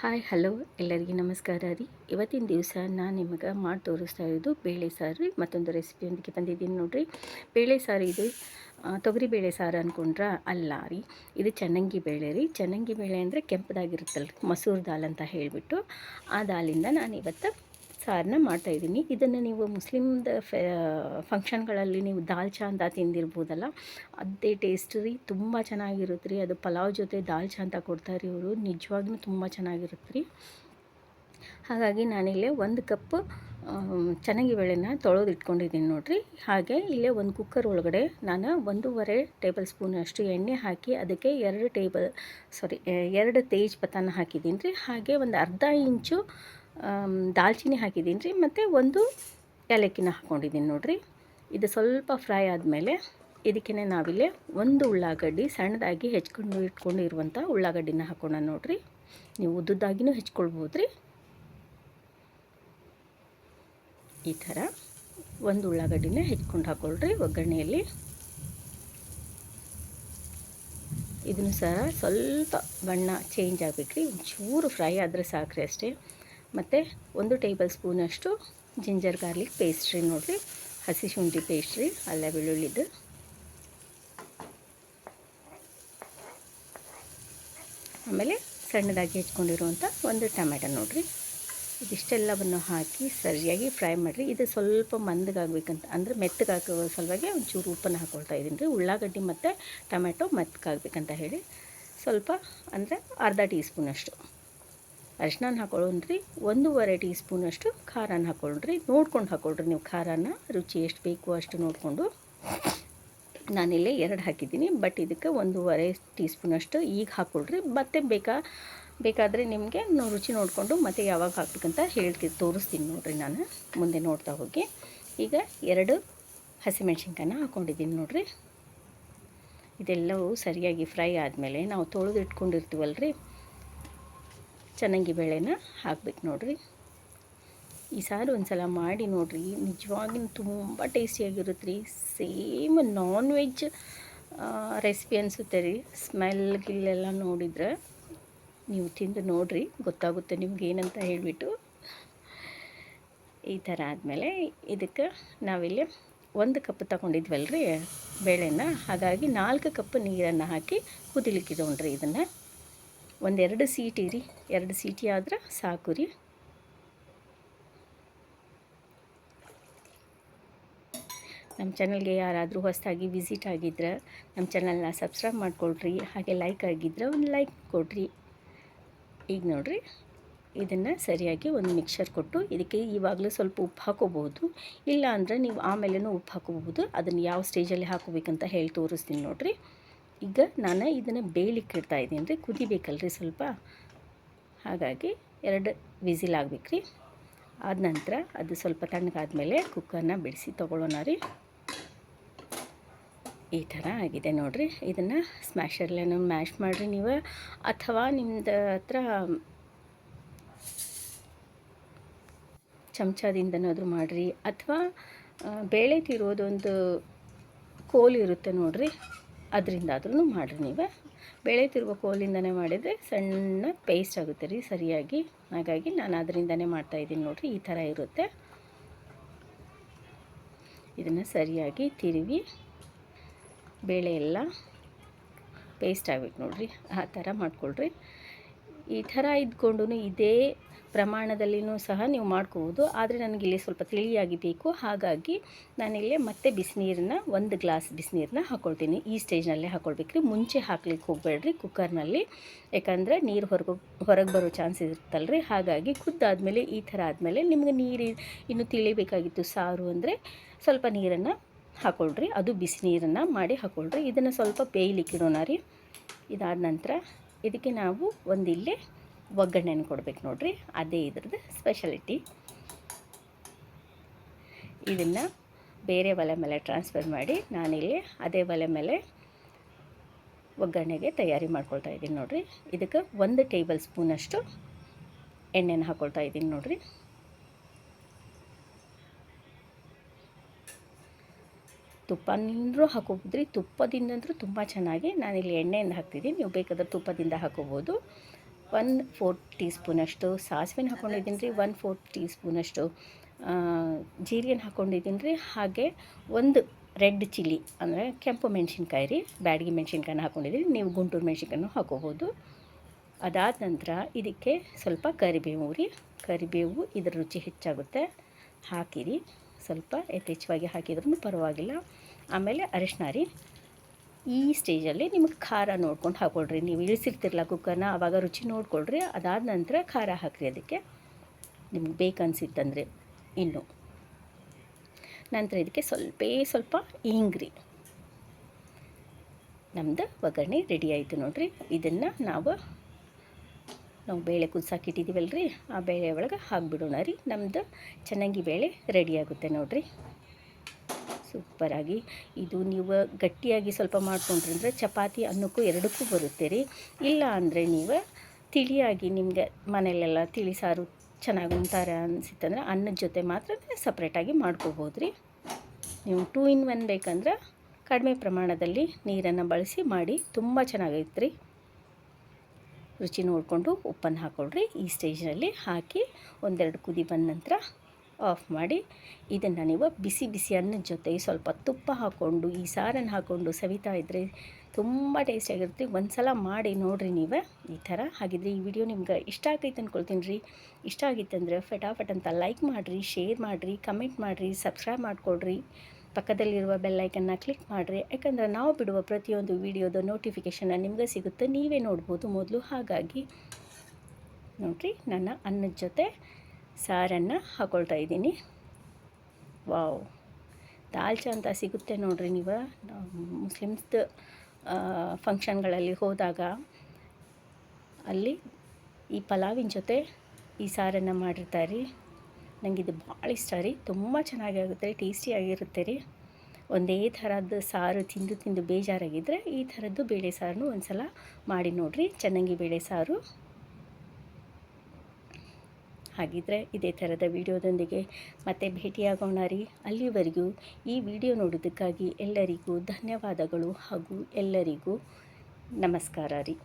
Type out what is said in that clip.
Hi, hello, ಎಲ್ಲರಿಗೂ ನಮಸ್ಕಾರ ರೀ. ಇವತ್ತಿನ ದಿವಸ ನಾನು ನಿಮಗೆ ಮಾಡಿ ತೋರಿಸ್ತಾ ಇರೋದು ಬೇಳೆ ಸಾರು ರೀ. ಮತ್ತೊಂದು ರೆಸಿಪಿಯೊಂದಿಗೆ ಬಂದಿದ್ದೀನಿ ನೋಡಿರಿ. ಬೇಳೆ ಸಾರು ಇದು ತೊಗರಿ ಬೇಳೆ ಸಾರು ಅಂದ್ಕೊಂಡ್ರ ಅಲ್ಲ ರೀ. ಇದು ಚನ್ನಂಗಿ ಬೇಳೆ ರೀ. ಚನ್ನಂಗಿ ಬೇಳೆ ಅಂದರೆ ಕೆಂಪದಾಗಿರುತ್ತಲ್ಲ ಮಸೂರ್ ದಾಲ್ ಅಂತ ಹೇಳಿಬಿಟ್ಟು. ಆ ದಾಲಿಂದ ನಾನು ಇವತ್ತು ಸಾರನ್ನ ಮಾಡ್ತಾಯಿದ್ದೀನಿ ಇದನ್ನು ನೀವು ಮುಸ್ಲಿಮ್ದ ಫಂಕ್ಷನ್ಗಳಲ್ಲಿ ನೀವು ದಾಲ್ ಅಂತ ತಿಂದಿರ್ಬೋದಲ್ಲ, ಅದೇ ಟೇಸ್ಟ್ ರೀ, ತುಂಬ ಚೆನ್ನಾಗಿರುತ್ತೆ ರೀ ಅದು ಪಲಾವ್ ಜೊತೆ ದಾಲ್ ಅಂತ ಕೊಡ್ತಾರೆ ಇವರು, ನಿಜವಾಗ್ಲೂ ತುಂಬ ಚೆನ್ನಾಗಿರುತ್ತೆ ರೀ ಹಾಗಾಗಿ ನಾನಿಲ್ಲೇ ಒಂದು ಕಪ್ ಚೆನ್ನಾಗಿ ಬೇಳೆನ ತೊಳೆದು ಇಟ್ಕೊಂಡಿದ್ದೀನಿ ನೋಡಿರಿ. ಹಾಗೆ ಇಲ್ಲೇ ಒಂದು ಕುಕ್ಕರ್ ಒಳಗಡೆ ನಾನು ಒಂದೂವರೆ ಟೇಬಲ್ ಸ್ಪೂನಷ್ಟು ಎಣ್ಣೆ ಹಾಕಿ ಅದಕ್ಕೆ ಎರಡು ಟೇಬಲ್ ಸಾರಿ ಎರಡು ತೇಜ್ ಪತಾನ ಹಾಕಿದ್ದೀನಿ ರೀ. ಹಾಗೆ ಒಂದು ಅರ್ಧ ಇಂಚು ದಾಲ್ಚಿನ್ನಿ ಹಾಕಿದ್ದೀನಿ ರೀ, ಮತ್ತು ಒಂದು ಏಲಕ್ಕಿನ ಹಾಕ್ಕೊಂಡಿದ್ದೀನಿ ನೋಡಿರಿ. ಇದು ಸ್ವಲ್ಪ ಫ್ರೈ ಆದಮೇಲೆ ಇದಕ್ಕೇ ನಾವಿಲ್ಲಿ ಒಂದು ಉಳ್ಳಾಗಡ್ಡಿ ಸಣ್ಣದಾಗಿ ಹೆಚ್ಕೊಂಡು ಇಟ್ಕೊಂಡಿರುವಂಥ ಉಳ್ಳಾಗಡ್ಡಿನ ಹಾಕೋಣ ನೋಡಿರಿ. ನೀವು ಉದ್ದುದ್ದಾಗಿನೂ ಹೆಚ್ಕೊಳ್ಬೋದು ರೀ. ಈ ಥರ ಒಂದು ಉಳ್ಳಾಗಡ್ಡಿನ ಹೆಚ್ಕೊಂಡು ಹಾಕ್ಕೊಳ್ರಿ ಒಗ್ಗರಣೆಯಲ್ಲಿ. ಇದನ್ನು ಸಹ ಸ್ವಲ್ಪ ಬಣ್ಣ ಚೇಂಜ್ ಆಗಬೇಕ್ರಿ, ಒಂಚೂರು ಫ್ರೈ ಆದರೆ ಸಾಕ್ರಿ ಅಷ್ಟೇ. ಮತ್ತು ಒಂದು ಟೇಬಲ್ ಸ್ಪೂನಷ್ಟು ಜಿಂಜರ್ ಗಾರ್ಲಿಕ್ ಪೇಸ್ಟ್ರಿ ನೋಡಿರಿ. ಹಸಿ ಶುಂಠಿ ಪೇಸ್ಟ್ರಿ, ಅಲ್ಲ ಬೆಳ್ಳುಳ್ಳಿದು ಆಮೇಲೆ ಸಣ್ಣದಾಗಿ ಹೆಚ್ಕೊಂಡಿರುವಂಥ ಒಂದು ಟೊಮೆಟೊ ನೋಡಿರಿ. ಇದಿಷ್ಟೆಲ್ಲವನ್ನು ಹಾಕಿ ಸರಿಯಾಗಿ ಫ್ರೈ ಮಾಡಿರಿ. ಇದು ಸ್ವಲ್ಪ ಮಂದಗಾಗಬೇಕಂತ ಅಂದರೆ ಮೆತ್ತಗಾಗೋ ಸಲುವಾಗಿ ಒಂಚೂರು ಉಪ್ಪನ್ನು ಹಾಕ್ಕೊಳ್ತಾ ಇದ್ದೀನಿ ರೀ. ಉಳ್ಳಾಗಡ್ಡಿ ಮತ್ತು ಟೊಮೆಟೊ ಮೆತ್ತಗಾಗಬೇಕಂತ ಹೇಳಿ. ಸ್ವಲ್ಪ, ಅಂದರೆ ಅರ್ಧ ಟೀ ಸ್ಪೂನಷ್ಟು ಅರಿಶಿನ ಹಾಕೊಳ್ಳೋಣ್ರಿ ಒಂದೂವರೆ ಟೀ ಸ್ಪೂನಷ್ಟು ಖಾರನ ರೀ ನೋಡ್ಕೊಂಡು ಹಾಕ್ಕೊಳ್ರಿ ನೀವು ಖಾರನ ರುಚಿ ಎಷ್ಟು ಬೇಕು ಅಷ್ಟು ನೋಡಿಕೊಂಡು. ನಾನಿಲ್ಲೇ ಎರಡು ಹಾಕಿದ್ದೀನಿ, ಬಟ್ ಇದಕ್ಕೆ ಒಂದೂವರೆ ಟೀ ಸ್ಪೂನಷ್ಟು ಈಗ ಹಾಕ್ಕೊಳ್ರಿ ಮತ್ತೆ ಬೇಕಾ, ಬೇಕಾದರೆ ನಿಮಗೆ ರುಚಿ ನೋಡಿಕೊಂಡು ಮತ್ತೆ ಯಾವಾಗ ಹಾಕ್ಬೇಕಂತ ಹೇಳ್ತಿ, ತೋರಿಸ್ತೀನಿ ನೋಡಿರಿ ನಾನು, ಮುಂದೆ ನೋಡ್ತಾ ಹೋಗಿ. ಈಗ ಎರಡು ಹಸಿಮೆಣ್ಸಿನ್ಕಾಯನ್ನ ಹಾಕ್ಕೊಂಡಿದ್ದೀನಿ ನೋಡಿರಿ. ಇದೆಲ್ಲವೂ ಸರಿಯಾಗಿ ಫ್ರೈ ಆದಮೇಲೆ ನಾವು ತೊಳೆದು ಇಟ್ಕೊಂಡಿರ್ತೀವಲ್ರಿ ಚೆನ್ನಾಗಿ ಬೇಳೆನ ಹಾಕ್ಬೇಕು ನೋಡಿರಿ. ಈ ಸಾರು ಒಂದು ಸಲ ಮಾಡಿ ನೋಡಿರಿ ನಿಜವಾಗಿಯೂ ತುಂಬ ಟೇಸ್ಟಿಯಾಗಿರುತ್ತೆ ರೀ ಸೇಮ್ ನಾನ್ ವೆಜ್ ರೆಸಿಪಿ ಅನಿಸುತ್ತೆ ರೀ. ಸ್ಮೆಲ್ ಗಿಲ್ಲೆಲ್ಲ ನೋಡಿದ್ರೆ ನೀವು ತಿಂದು ನೋಡಿರಿ, ಗೊತ್ತಾಗುತ್ತೆ ನಿಮ್ಗೆ ಏನಂತ ಹೇಳಿಬಿಟ್ಟು. ಈ ಥರ ಆದಮೇಲೆ ಇದಕ್ಕೆ ನಾವಿಲ್ಲಿ ಒಂದು ಕಪ್ ತಗೊಂಡಿದ್ವಲ್ರಿ ಬೇಳೆನ. ಹಾಗಾಗಿ ನಾಲ್ಕು ಕಪ್ ನೀರನ್ನು ಹಾಕಿ ಕುದಿಲಿಕ್ಕಿಡೋಣ್ರಿ ಇದನ್ನು. ಒಂದೆರಡು ಸೀಟಿ ರೀ ಎರಡು ಸೀಟಿ ಆದ್ರೆ ಸಾಕು ರೀ. ನಮ್ಮ ಚಾನಲ್ಗೆ ಯಾರಾದರೂ ಹೊಸದಾಗಿ ವಿಸಿಟ್ ಆಗಿದ್ರೆ, ನಮ್ಮ ಚಾನಲ್ನ ಸಬ್ಸ್ಕ್ರೈಬ್ ಮಾಡಿಕೊಳ್ರಿ, ಹಾಗೆ ಲೈಕ್ ಆಗಿದ್ರೆ ಒಂದು ಲೈಕ್ ಕೊಡ್ರಿ. ಈಗ ನೋಡಿರಿ, ಇದನ್ನು ಸರಿಯಾಗಿ ಒಂದು ಮಿಕ್ಸರ್ ಕೊಟ್ಟು ಇದಕ್ಕೆ ಇವಾಗಲೂ ಸ್ವಲ್ಪ ಉಪ್ಪು ಹಾಕೋಬಹುದು. ಇಲ್ಲ ಅಂದರೆ ನೀವು ಆಮೇಲೆನೂ ಉಪ್ಪು ಹಾಕೋಬಹುದು. ಅದನ್ನು ಯಾವ ಸ್ಟೇಜಲ್ಲಿ ಹಾಕೋಬೇಕಂತ ಹೇಳಿ ತೋರಿಸ್ತೀನಿ ನೋಡ್ರಿ. ಈಗ ನಾನು ಇದನ್ನು ಬೇಯಲಿಕ್ಕೆ ಇಡ್ತಾ ಇದ್ದೀನಿ. ರೀ ಕುದಿಬೇಕಲ್ರಿ ಸ್ವಲ್ಪ? ಹಾಗಾಗಿ ಎರಡು ವಿಸಿಲ್ ಆಗ್ಬೇಕು ರೀ ಆದ ನಂತರ ಅದು ಸ್ವಲ್ಪ ತಣ್ಣಗಾದ್ಮೇಲೆ ಕುಕ್ಕರ್ನ ಬಿಡಿಸಿ ತೊಗೊಳ್ಳೋಣ ರೀ. ಈ ಥರ ಆಗಿದೆ ನೋಡಿರಿ. ಇದನ್ನು ಸ್ಮ್ಯಾಶರ್ಲೇನು ಮ್ಯಾಶ್ ಮಾಡಿರಿ ನೀವು. ಅಥವಾ ನಿಮ್ದು ಹತ್ರ ಚಮಚದಿಂದನಾದರೂ ಮಾಡಿರಿ. ಅಥವಾ ಬೇಳೆ ತಿರೋದೊಂದು ಕೋಲ್ ಇರುತ್ತೆ ನೋಡಿರಿ. ಅದರಿಂದಾದ್ರೂ ಮಾಡಿರಿ ನೀವು. ಬೇಳೆ ತಿರುವ ಕೋಲಿಂದನೇ ಮಾಡಿದರೆ ಸಣ್ಣ ಪೇಸ್ಟ್ ಆಗುತ್ತೆ ರೀ ಸರಿಯಾಗಿ. ಹಾಗಾಗಿ ನಾನು ಅದರಿಂದನೇ ಮಾಡ್ತಾಯಿದ್ದೀನಿ ನೋಡಿರಿ, ಈ ಥರ ಇರುತ್ತೆ. ಇದನ್ನು ಸರಿಯಾಗಿ ತಿರುವಿ ಬೇಳೆ ಎಲ್ಲ ಪೇಸ್ಟ್ ಆಗ್ಬೇಕು ನೋಡಿರಿ, ಆ ಥರ ಮಾಡ್ಕೊಳ್ರಿ. ಈ ಥರ ಇದ್ಕೊಂಡು ಇದೇ ಪ್ರಮಾಣದಲ್ಲಿನೂ ಸಹ ನೀವು ಮಾಡ್ಕೋಬೋದು. ಆದರೆ ನನಗೆ ಇಲ್ಲಿ ಸ್ವಲ್ಪ ತಿಳಿಯಾಗಿ ಬೇಕು ಹಾಗಾಗಿ ನಾನಿಲ್ಲಿ ಮತ್ತೆ ಬಿಸಿನೀರನ್ನ, ಒಂದು ಗ್ಲಾಸ್ ಬಿಸಿನೀರನ್ನ ಹಾಕ್ಕೊಳ್ತೀನಿ ಈ ಸ್ಟೇಜ್ನಲ್ಲೇ ಹಾಕ್ಕೊಳ್ಬೇಕ್ರಿ ಮುಂಚೆ ಹಾಕ್ಲಿಕ್ಕೆ ಹೋಗಬೇಡ್ರಿ ಕುಕ್ಕರ್ನಲ್ಲಿ. ಯಾಕಂದರೆ ನೀರು ಹೊರಗೆ ಹೊರಗೆ ಬರೋ ಚಾನ್ಸ್ ಇರುತ್ತಲ್ರಿ. ಹಾಗಾಗಿ ಕುದ್ದಾದಮೇಲೆ, ಈ ಥರ ಆದಮೇಲೆ ನಿಮಗೆ ನೀರು ಇನ್ನು ತಿಳಿಬೇಕಾಗಿತ್ತು ಸಾರು ಅಂದರೆ ಸ್ವಲ್ಪ ನೀರನ್ನು ಹಾಕ್ಕೊಳ್ರಿ ಅದು ಬಿಸಿನೀರನ್ನು ಮಾಡಿ ಹಾಕ್ಕೊಳ್ರಿ ಇದನ್ನು ಸ್ವಲ್ಪ ಬೇಯಲಿಕ್ಕಿಡೋಣ ರೀ. ಇದಾದ ನಂತರ ಇದಕ್ಕೆ ನಾವು ಒಂದಿಲ್ಲೇ ಒಗ್ಗರಣೆನ ಕೊಡಬೇಕು ನೋಡಿರಿ. ಅದೇ ಇದ್ರದ್ದು ಸ್ಪೆಷಲಿಟಿ ಇದನ್ನು ಬೇರೆ ಒಲೆ ಮೇಲೆ ಟ್ರಾನ್ಸ್ಫರ್ ಮಾಡಿ ನಾನಿಲ್ಲಿ ಅದೇ ಒಲೆ ಮೇಲೆ ಒಗ್ಗರಣೆಗೆ ತಯಾರಿ ಮಾಡ್ಕೊಳ್ತಾ ಇದ್ದೀನಿ ನೋಡಿರಿ. ಇದಕ್ಕೆ ಒಂದು ಟೇಬಲ್ ಸ್ಪೂನಷ್ಟು ಎಣ್ಣೆನ ಹಾಕ್ಕೊಳ್ತಾ ಇದ್ದೀನಿ ನೋಡಿರಿ. ತುಪ್ಪನಿಂದ್ರೂ ಹಾಕೋಬೋದ್ರಿ ತುಪ್ಪದಿಂದಂದ್ರೂ ತುಂಬ ಚೆನ್ನಾಗಿ ನಾನಿಲ್ಲಿ ಎಣ್ಣೆಯಿಂದ ಹಾಕ್ತಿದ್ದೀನಿ. ನೀವು ಬೇಕಾದ್ರೆ ತುಪ್ಪದಿಂದ ಹಾಕೋಬೋದು ಒನ್ ಫೋರ್ ಟೀ ಸ್ಪೂನಷ್ಟು ಸಾಸಿವೆನ ಹಾಕ್ಕೊಂಡಿದ್ದೀನಿ ರೀ ಒನ್ ಫೋರ್ ಟೀ ಸ್ಪೂನಷ್ಟು ಜೀರಿಗೆನ ಹಾಕ್ಕೊಂಡಿದ್ದೀನಿ ರೀ ಹಾಗೆ ಒಂದು ರೆಡ್ ಚಿಲ್ಲಿ, ಅಂದರೆ ಕೆಂಪು ಮೆಣಸಿನ್ಕಾಯಿ ರೀ, ಬ್ಯಾಡಗಿ ಮೆಣಸಿನ್ಕಾಯಿನ ಹಾಕ್ಕೊಂಡಿದ್ದೀನಿ ನೀವು ಗುಂಟೂರು ಮೆಣಸಿನ್ಕಾಯಿನೂ ಹಾಕೋಬೋದು ಅದಾದ ನಂತರ ಇದಕ್ಕೆ ಸ್ವಲ್ಪ ಕರಿಬೇವು ರೀ. ಕರಿಬೇವು ಇದರ ರುಚಿ ಹೆಚ್ಚಾಗುತ್ತೆ. ಹಾಕಿರಿ. ಸ್ವಲ್ಪ ಯಥೇಚ್ಛವಾಗಿ ಹಾಕಿದ್ರೂ ಪರವಾಗಿಲ್ಲ. ಆಮೇಲೆ ಅರಿಶಿನ ರೀ. ಈ ಸ್ಟೇಜಲ್ಲಿ ನಿಮಗೆ ಖಾರ ನೋಡ್ಕೊಂಡು ಹಾಕ್ಕೊಳ್ರಿ ನೀವು ಇಳಿಸಿರ್ತಿರಲ್ಲ ಕುಕ್ಕರ್ನ ಆವಾಗ ರುಚಿ ನೋಡ್ಕೊಳ್ರಿ. ಅದಾದ ನಂತರ ಖಾರ ಹಾಕಿರಿ ಅದಕ್ಕೆ. ನಿಮ್ಗೆ ಬೇಕನ್ಸಿತ್ತಂದರೆ ಇನ್ನು. ನಂತರ ಇದಕ್ಕೆ ಸ್ವಲ್ಪ ಸ್ವಲ್ಪ ಇಂಗ್ರಿ ನಮ್ಮದು ಒಗ್ಗರಣೆ ರೆಡಿ ಆಯಿತು ನೋಡಿರಿ. ಇದನ್ನು ನಾವು ನಾವು ಬೇಳೆ ಕುದಿಸಾಕಿಟ್ಟಿದ್ದೀವಲ್ಲ ರೀ ಆ ಬೇಳೆ ಒಳಗೆ ಹಾಕ್ಬಿಡೋಣ ರೀ. ನಮ್ಮದು ಚೆನ್ನಾಗಿ ಬೇಳೆ ರೆಡಿ ಆಗುತ್ತೆ ನೋಡಿರಿ. ಸೂಪರಾಗಿ. ಇದು ನೀವು ಗಟ್ಟಿಯಾಗಿ ಸ್ವಲ್ಪ ಮಾಡ್ಕೊಂಡ್ರಿ ಅಂದರೆ ಚಪಾತಿ ಅನ್ನಕ್ಕೂ ಎರಡಕ್ಕೂ ಬರುತ್ತೆ ರೀ. ಇಲ್ಲ ಅಂದರೆ ನೀವು ತಿಳಿಯಾಗಿ ನಿಮಗೆ ಮನೆಯಲ್ಲೆಲ್ಲ ತಿಳಿ ಸಾರು ಚೆನ್ನಾಗಿ ಉಂಟಾರೆ ಅನಿಸಿತ್ತಂದ್ರೆ ಅನ್ನದ ಜೊತೆ ಮಾತ್ರ ಸಪ್ರೇಟಾಗಿ ಮಾಡ್ಕೋಬೋದು ರೀ. ನೀವು ಟೂ ಇನ್ ಒನ್ ಬೇಕಂದ್ರೆ ಕಡಿಮೆ ಪ್ರಮಾಣದಲ್ಲಿ ನೀರನ್ನು ಬಳಸಿ ಮಾಡಿ ತುಂಬ ಚೆನ್ನಾಗೈತೆ ರೀ. ರುಚಿ ನೋಡಿಕೊಂಡು ಉಪ್ಪನ್ನು ಹಾಕ್ಕೊಳ್ರಿ. ಈ ಸ್ಟೇಜ್ನಲ್ಲಿ ಹಾಕಿ ಒಂದೆರಡು ಕುದಿ ಬಂದ ನಂತರ ಆಫ್ ಮಾಡಿ ಇದನ್ನು ನೀವು ಬಿಸಿ ಬಿಸಿ ಅನ್ನದ ಜೊತೆ ಸ್ವಲ್ಪ ತುಪ್ಪ ಹಾಕ್ಕೊಂಡು, ಈ ಸಾರನ್ನು ಹಾಕ್ಕೊಂಡು ಸವಿತಾ ಇದ್ದರೆ ತುಂಬ ಟೇಸ್ಟಿಯಾಗಿರುತ್ತೆ ಒಂದು ಸಲ ಮಾಡಿ ನೋಡಿರಿ ನೀವು. ಈ ಥರ ಹಾಗಿದ್ರೆ ಈ ವಿಡಿಯೋ ನಿಮ್ಗೆ ಇಷ್ಟ ಆಗೈತೆ ಅಂದ್ಕೊಳ್ತೀನಿ ರೀ. ಇಷ್ಟ ಆಗಿತ್ತಂದರೆ ಫಟಾಫಟ್ ಅಂತ ಲೈಕ್ ಮಾಡಿರಿ, ಶೇರ್ ಮಾಡಿರಿ, ಕಮೆಂಟ್ ಮಾಡಿರಿ, ಸಬ್ಸ್ಕ್ರೈಬ್ ಮಾಡಿಕೊಡ್ರಿ ಪಕ್ಕದಲ್ಲಿರುವ ಬೆಲ್ಲೈಕನ್ನ ಕ್ಲಿಕ್ ಮಾಡಿರಿ. ಯಾಕಂದರೆ ನಾವು ಬಿಡುವ ಪ್ರತಿಯೊಂದು ವಿಡಿಯೋದ ನೋಟಿಫಿಕೇಷನ್ನ ನಿಮಗೆ ಸಿಗುತ್ತೆ. ನೀವೇ ನೋಡ್ಬೋದು ಮೊದಲು ಹಾಗಾಗಿ. ನೋಡಿರಿ, ನನ್ನ ಅನ್ನದ ಜೊತೆ ಸಾರನ್ನು ಹಾಕೊಳ್ತಾ ಇದ್ದೀನಿ. ವಾವ್. ದಾಲ್ಚ ಅಂತ ಸಿಗುತ್ತೆ ನೋಡಿರಿ ನೀವು. ಮುಸ್ಲಿಮ್ಸ್ದು ಫಂಕ್ಷನ್ಗಳಲ್ಲಿ ಹೋದಾಗ ಅಲ್ಲಿ ಈ ಪಲಾವಿನ ಜೊತೆ ಈ ಸಾರನ್ನು ಮಾಡಿರ್ತಾರೆ. ನನಗೆ ಇದು ಭಾಳ ಇಷ್ಟ ರೀ. ತುಂಬ ಚೆನ್ನಾಗಿ ಆಗುತ್ತೆ ಟೇಸ್ಟಿಯಾಗಿರುತ್ತೆ ರೀ. ಒಂದೇ ಥರದ್ದು ಸಾರು ತಿಂದು ತಿಂದು ಬೇಜಾರಾಗಿದ್ದರೆ ಈ ಥರದ್ದು ಬೇಳೆ ಸಾರನ್ನು ಒಂದು ಸಲ ಮಾಡಿ ನೋಡಿರಿ, ಚೆನ್ನಂಗಿ ಬೇಳೆ ಸಾರು. ಹಾಗಿದ್ರೆ ಇದೇ ಥರದ ವಿಡಿಯೋದೊಂದಿಗೆ ಮತ್ತೆ ಭೇಟಿಯಾಗೋಣ ರೀ. ಅಲ್ಲಿವರೆಗೂ ಈ ವಿಡಿಯೋ ನೋಡೋದಕ್ಕಾಗಿ ಎಲ್ಲರಿಗೂ ಧನ್ಯವಾದಗಳು ಹಾಗೂ ಎಲ್ಲರಿಗೂ ನಮಸ್ಕಾರ ರೀ.